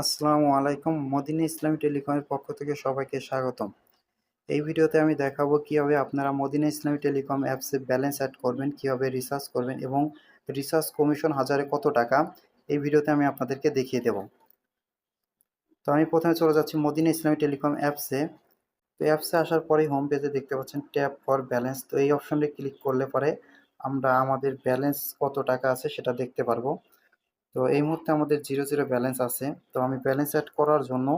আসসালামু আলাইকুম, মদিনা ইসলামী টেলিকমের পক্ষ থেকে সবাইকে স্বাগতম। এই ভিডিওতে আমি দেখাবো কীভাবে আপনারা মদিনা ইসলামী টেলিকম অ্যাপসে ব্যালেন্স অ্যাড করবেন, কীভাবে রিসার্চ করবেন এবং রিসার্চ কমিশন হাজারে কত টাকা, এই ভিডিওতে আমি আপনাদেরকে দেখিয়ে দেব। তো আমি প্রথমে চলে যাচ্ছি মদিনা ইসলামী টেলিকম অ্যাপসে। তো অ্যাপসে আসার পরেই হোম পেজে দেখতে পাচ্ছেন ট্যাপ ফর ব্যালেন্স। তো এই অপশনে ক্লিক করলে পরে আমরা আমাদের ব্যালেন্স কত টাকা আছে সেটা দেখতে পারব। তো এই মুহূর্তে আমাদের জিরো জিরো ব্যালেন্স আছে। তো আমি ব্যালেন্স অ্যাড করার জন্য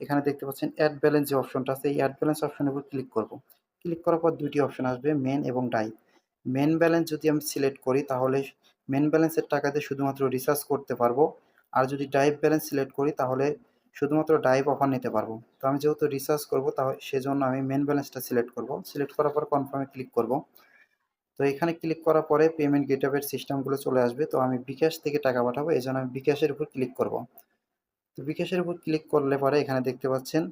এখানে দেখতে পাচ্ছেন অ্যাড ব্যালেন্স যে অপশনটা আছে, এই অ্যাড ব্যালেন্স অপশনের উপর ক্লিক করব। ক্লিক করার পর দুইটি অপশন আসবে মেন এবং ডাই মেন ব্যালেন্স যদি আমি সিলেক্ট করি, তাহলে মেন ব্যালেন্সের টাকাতে শুধুমাত্র রিচার্জ করতে পারব। আর যদি ডাইভ ব্যালেন্স সিলেক্ট করি, তাহলে শুধুমাত্র ডাইভ অফার নিতে পারব। তো আমি যেহেতু রিচার্জ করব, তাহলে সেজন্য আমি মেন ব্যালেন্সটা সিলেক্ট করব। সিলেক্ট করার পর কনফার্মে ক্লিক করব। তো এখানে ক্লিক করার পরে পেমেন্ট গেটওয়ের সিস্টেমগুলো চলে আসবে। তো আমি বিকাশ থেকে টাকা পাঠাবো, এই জন্য আমি বিকাশের উপর ক্লিক করব। তো বিকাশের উপর ক্লিক করলে পরে এখানে দেখতে পাচ্ছেন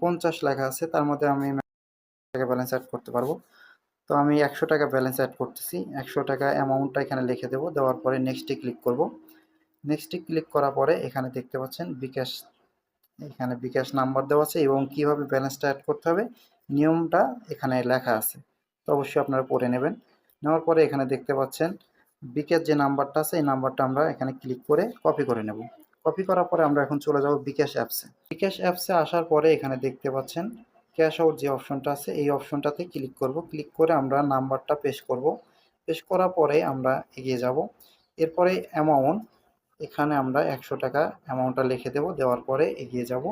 পঞ্চাশ লেখা আছে, তার মধ্যে আমি টাকা ব্যালেন্স অ্যাড করতে পারব। তো আমি একশো টাকা ব্যালেন্স অ্যাড করতেছি, একশো টাকা অ্যামাউন্টটা এখানে লিখে দেবো, দেওয়ার পরে নেক্সটে ক্লিক করব। নেক্সটে ক্লিক করার পরে এখানে দেখতে পাচ্ছেন বিকাশ এখানে বিকাশ নাম্বার দেওয়া আছে এবং কীভাবে ব্যালেন্সটা অ্যাড করতে হবে, নিয়মটা এখানে লেখা আছে। তো অবশ্যই আপনারা পড়ে নেবেন। নেওয়ার পরে এখানে দেখতে পাচ্ছেন বিকাশ যে নাম্বারটা আছে, এই নাম্বারটা আমরা এখানে ক্লিক করে কপি করে নেব। কপি করার পরে আমরা এখন চলে যাব বিকাশ অ্যাপসে বিকাশ অ্যাপসে আসার পরে এখানে দেখতে পাচ্ছেন ক্যাশ আউট যে অপশনটা আছে, এই অপশনটাতে ক্লিক করব। ক্লিক করে আমরা নাম্বারটা পেশ করব। পেশ করার পরে আমরা এগিয়ে যাব। এরপরে অ্যামাউন্ট এখানে আমরা একশো টাকা অ্যামাউন্টটা লিখে দেব। দেওয়ার পরে এগিয়ে যাব।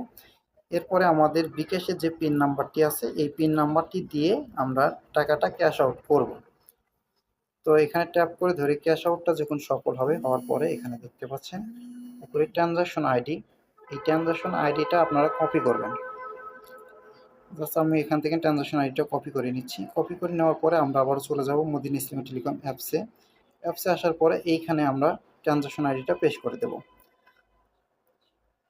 এরপরে আমাদের বিকাশের যে পিন নাম্বারটি আছে, এই পিন নাম্বারটি দিয়ে আমরা টাকাটা ক্যাশ আউট করব। তো এখানে ট্যাপ করে ধরে ক্যাশ আউটটা যখন সফল হবে হওয়ার পরে এখানে দেখতে পাচ্ছেন উপরে ট্রানজাকশন আইডি এই ট্রানজাকশন আইডিটা আপনারা কপি করবেন। জাস্ট আমি এখান থেকে ট্রানজাকশন আইডিটা কপি করে নিচ্ছি। কপি করে নেওয়ার পরে আমরা আবার চলে যাব মদিন ইসলামী টেলিকম অ্যাপসে অ্যাপসে আসার পরে এইখানে আমরা ট্রানজাকশন আইডিটা পেশ করে দেব।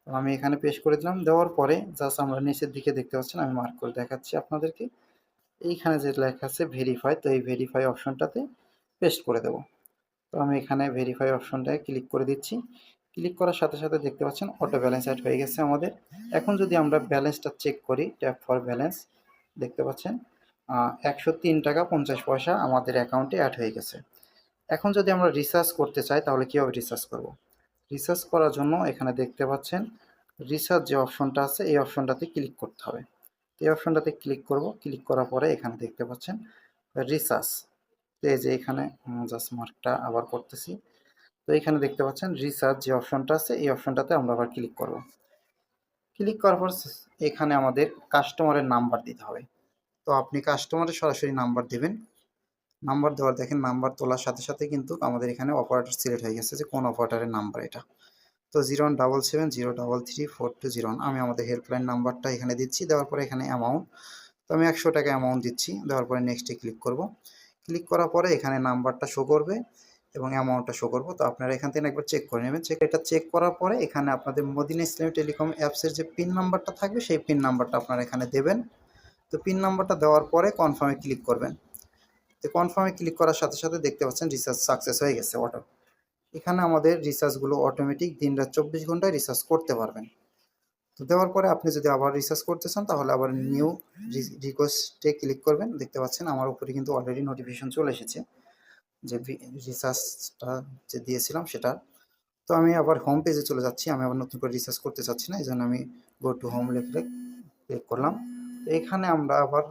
আমি এখানে পেশ করে দিলাম। দেওয়ার পরে জাস্ট আমরা নিচের দিকে দেখতে পাচ্ছেন, আমি মার্ক করে দেখাচ্ছি আপনাদেরকে। এইখানে যে লেখা আছে ভেরিফাই তো এই ভেরিফাই অপশনটাতে পেস্ট করে দেব। তো আমি এখানে ভেরিফাই অপশনটায় ক্লিক করে দিচ্ছি। ক্লিক করার সাথে সাথে দেখতে পাচ্ছেন অটো ব্যালেন্স অ্যাড হয়ে গেছে আমাদের। এখন যদি আমরা ব্যালেন্সটা চেক করি ট্যাপ ফর ব্যালেন্স দেখতে পাচ্ছেন একশো তিন টাকা পঞ্চাশ পয়সা আমাদের অ্যাকাউন্টে অ্যাড হয়ে গেছে। এখন যদি আমরা রিসার্চ করতে চাই, তাহলে কীভাবে রিসার্চ করব? রিসার্চ করার জন্য এখানে দেখতে পাচ্ছেন রিসার্চ যে অপশনটা আছে, এই অপশনটাতে ক্লিক করতে হবে। এই অপশনটাতে ক্লিক করব। ক্লিক করার পরে এখানে দেখতে পাচ্ছেন রিসার্চ এই যে এখানে জাস্ট মার্কটা আবার করতেছি। তো এখানে দেখতে পাচ্ছেন রিসার্চ যে অপশনটা আছে, এই অপশনটাতে আমরা আবার ক্লিক করব। ক্লিক করার পর এখানে আমাদের কাস্টমারের নাম্বার দিতে হবে। তো আপনি কাস্টমারের সরাসরি নাম্বার দেবেন। নাম্বার দেওয়ার, দেখেন নাম্বার তোলার সাথে সাথে কিন্তু আমাদের এখানে অপারেটর সিলেক্ট হয়ে গেছে যে কোন অপারেটরের নাম্বার এটা। তো zero one double seven zero double three four two zero one আমি আমাদের হেল্পলাইন নাম্বারটা এখানে দিচ্ছি। দেওয়ার পরে এখানে অ্যামাউন্ট তো আমি একশো টাকা অ্যামাউন্ট দিচ্ছি। দেওয়ার পরে নেক্সটে ক্লিক করব। ক্লিক করার পরে এখানে নাম্বারটা শো করবে এবং অ্যামাউন্টটা শো করব। তো আপনারা এখান থেকে একবার চেক করে নেবেন। চেক এটা চেক করার পরে এখানে আপনাদের মদিনা ইসলামী টেলিকম অ্যাপসের যে পিন নাম্বারটা থাকবে, সেই পিন নাম্বারটা আপনারা এখানে দেবেন। তো পিন নাম্বারটা দেওয়ার পরে কনফার্মে ক্লিক করবেন। তো কনফার্মে ক্লিক করার সাথে সাথে দেখতে পাচ্ছেন রিচার্জ সাকসেস হয়ে গেছে অটো এখানে আমাদের রিচার্জগুলো অটোমেটিক দিন রাত চব্বিশ ঘন্টায় রিচার্জ করতে পারবেন। তো দেওয়ার পরে আপনি যদি আবার রিচার্জ করতে চান, তাহলে আবার নিউ রিকোয়েস্টে ক্লিক করবেন। দেখতে পাচ্ছেন আমার উপরে কিন্তু অলরেডি নোটিফিকেশন চলে এসেছে যে রিচার্জটা যে দিয়েছিলাম সেটা। তো আমি আবার হোম পেজে চলে যাচ্ছি। আমি আবার নতুন করে রিচার্জ করতে চাচ্ছি না এই জন্য আমি গো টু হোম লিখে ক্লিক করলাম। তো এখানে আমরা আবার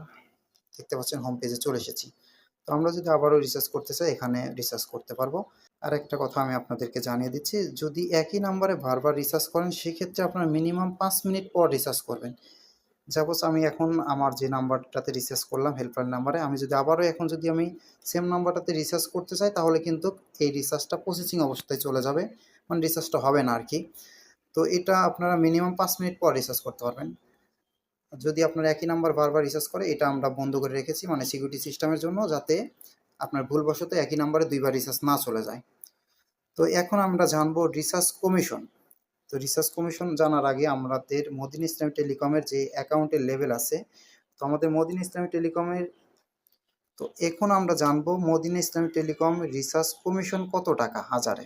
দেখতে পাচ্ছেন হোম পেজে চলে এসেছি। তো আমরা যদি আবারও রিচার্জ করতে চাই, এখানে রিচার্জ করতে পারব। আর একটা কথা আমি আপনাদেরকে জানিয়ে দিচ্ছি, যদি একই নাম্বারে বারবার রিচার্জ করেন, সেক্ষেত্রে আপনারা মিনিমাম পাঁচ মিনিট পর রিচার্জ করবেন। সাপোজ আমি এখন আমার যে নাম্বারটাতে রিচার্জ করলাম হেল্পলাইন নাম্বারে আমি যদি আবারও এখন যদি আমি সেম নাম্বারটাতে রিচার্জ করতে চাই, তাহলে কিন্তু এই রিচার্জটা প্রসেসিং অবস্থায় চলে যাবে। মানে রিচার্জটা হবে না আর কি। তো এটা আপনারা মিনিমাম পাঁচ মিনিট পর রিচার্জ করতে পারবেন। যদি আপনার একই নাম্বার বারবার রিচার্জ করে, এটা আমরা বন্ধ করে রেখেছি মানে সিকিউরিটি সিস্টেমের জন্য, যাতে আপনার ভুলবশত একই নাম্বারে দুইবার রিচার্জ না চলে যায়। তো এখন আমরা জানব রিসার্চ কমিশন তো রিসার্চ কমিশন জানার আগে আমাদের মদিন ইসলামী টেলিকমের যে অ্যাকাউন্টের লেভেল আছে, তো আমাদের মদিন ইসলামী টেলিকমের তো এখন আমরা জানব মদিন ইসলামী টেলিকম রিসার্চ কমিশন কত টাকা, হাজারে।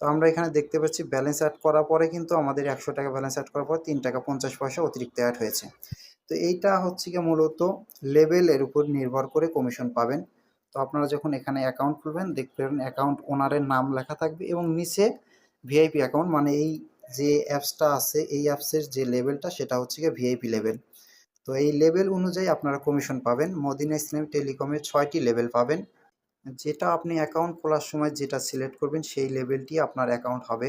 তো আমরা এখানে দেখতে পাচ্ছি ব্যালেন্স অ্যাড করার পরে কিন্তু আমাদের একশো টাকা ব্যালেন্স অ্যাড করার পর তিন টাকা পঞ্চাশ পয়সা অতিরিক্ত অ্যাড হয়েছে। তো এইটা হচ্ছে গিয়ে মূলত লেভেলের উপর নির্ভর করে কমিশন পাবেন। তো আপনারা যখন এখানে অ্যাকাউন্ট খুলবেন, দেখবেন অ্যাকাউন্ট ওনারের নাম লেখা থাকবে এবং নিচে ভিআইপি অ্যাকাউন্ট মানে এই যে অ্যাপসটা আছে, এই অ্যাপসের যে লেভেলটা সেটা হচ্ছে গিয়ে ভিআইপি লেভেল তো এই লেভেল অনুযায়ী আপনারা কমিশন পাবেন। মদিনা ইসলাম টেলিকমের ছয়টি লেভেল পাবেন। যেটা আপনি অ্যাকাউন্ট খোলার সময় যেটা সিলেক্ট করবেন সেই লেভেলটি আপনার অ্যাকাউন্ট হবে।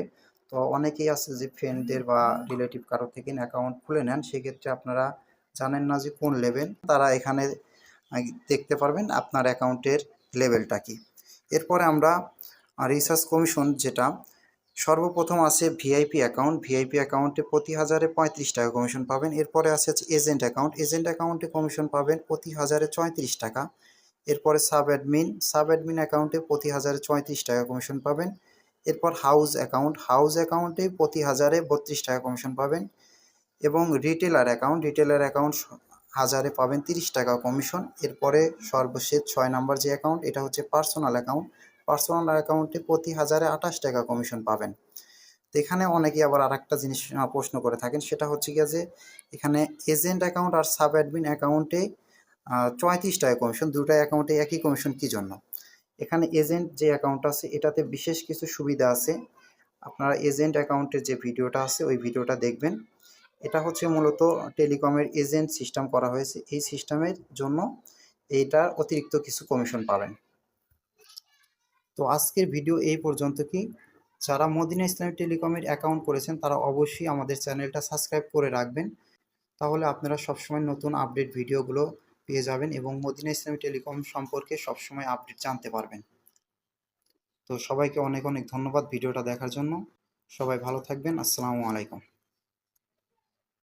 তো অনেকেই আছে যে ফ্রেন্ডদের বা রিলেটিভ কারও থেকে অ্যাকাউন্ট খুলে নেন, সেক্ষেত্রে আপনারা জানেন না যে কোন লেভেল তারা এখানে দেখতে পারবেন আপনার অ্যাকাউন্টের লেভেলটা কি। এরপরে আমরা রিসার্চ কমিশন যেটা, সর্বপ্রথম আছে ভিআইপি অ্যাকাউন্ট ভিআইপি অ্যাকাউন্টে প্রতি হাজারে পঁয়ত্রিশ টাকা কমিশন পাবেন। এরপরে আছে এজেন্ট অ্যাকাউন্ট এজেন্ট অ্যাকাউন্টে কমিশন পাবেন প্রতি হাজারে চৌত্রিশ টাকা। এরপরে সাব অ্যাডমিন সাব অ্যাডমিন অ্যাকাউন্টে প্রতি হাজারে চৌত্রিশ টাকা কমিশন পাবেন। এরপর হাউস অ্যাকাউন্ট হাউস অ্যাকাউন্টে প্রতি হাজারে বত্রিশ টাকা কমিশন পাবেন। এবং রিটেলার অ্যাকাউন্ট রিটেলার অ্যাকাউন্ট হাজারে পাবেন তিরিশ টাকা কমিশন এরপরে সর্বশেষ ছয় নাম্বার যে অ্যাকাউন্ট এটা হচ্ছে পার্সোনাল অ্যাকাউন্ট পার্সোনাল অ্যাকাউন্টে প্রতি হাজারে আঠাশ টাকা কমিশন পাবেন। তো এখানে অনেকে আবার আর একটা জিনিস প্রশ্ন করে থাকেন, সেটা হচ্ছে গিয়ে যে এখানে এজেন্ট অ্যাকাউন্ট আর সাব অ্যাডমিন অ্যাকাউন্টে চৌত্রিশ টাকা কমিশন দুটো অ্যাকাউন্টে একই কমিশন কী জন্য? এখানে এজেন্ট যে অ্যাকাউন্ট আছে, এটাতে বিশেষ কিছু সুবিধা আছে। আপনারা এজেন্ট অ্যাকাউন্টের যে ভিডিওটা আছে, ওই ভিডিওটা দেখবেন। এটা হচ্ছে মূলত টেলিকমের এজেন্ট সিস্টেম করা হয়েছে। এই সিস্টেমের জন্য এইটার অতিরিক্ত কিছু কমিশন পাবেন। তো আজকের ভিডিও এই পর্যন্ত কি? যারা মদিনা ইসলামী টেলিকমের অ্যাকাউন্ট করেছেন, তারা অবশ্যই আমাদের চ্যানেলটা সাবস্ক্রাইব করে রাখবেন। তাহলে আপনারা সবসময় নতুন আপডেট ভিডিওগুলো পেয়ে যাবেন এবং মদিনা ইসলামী টেলিকম সম্পর্কে সবসময় আপডেট জানতে পারবেন। তো সবাইকে অনেক অনেক ধন্যবাদ ভিডিওটা দেখার জন্য। সবাই ভালো থাকবেন। আসসালামু আলাইকুম।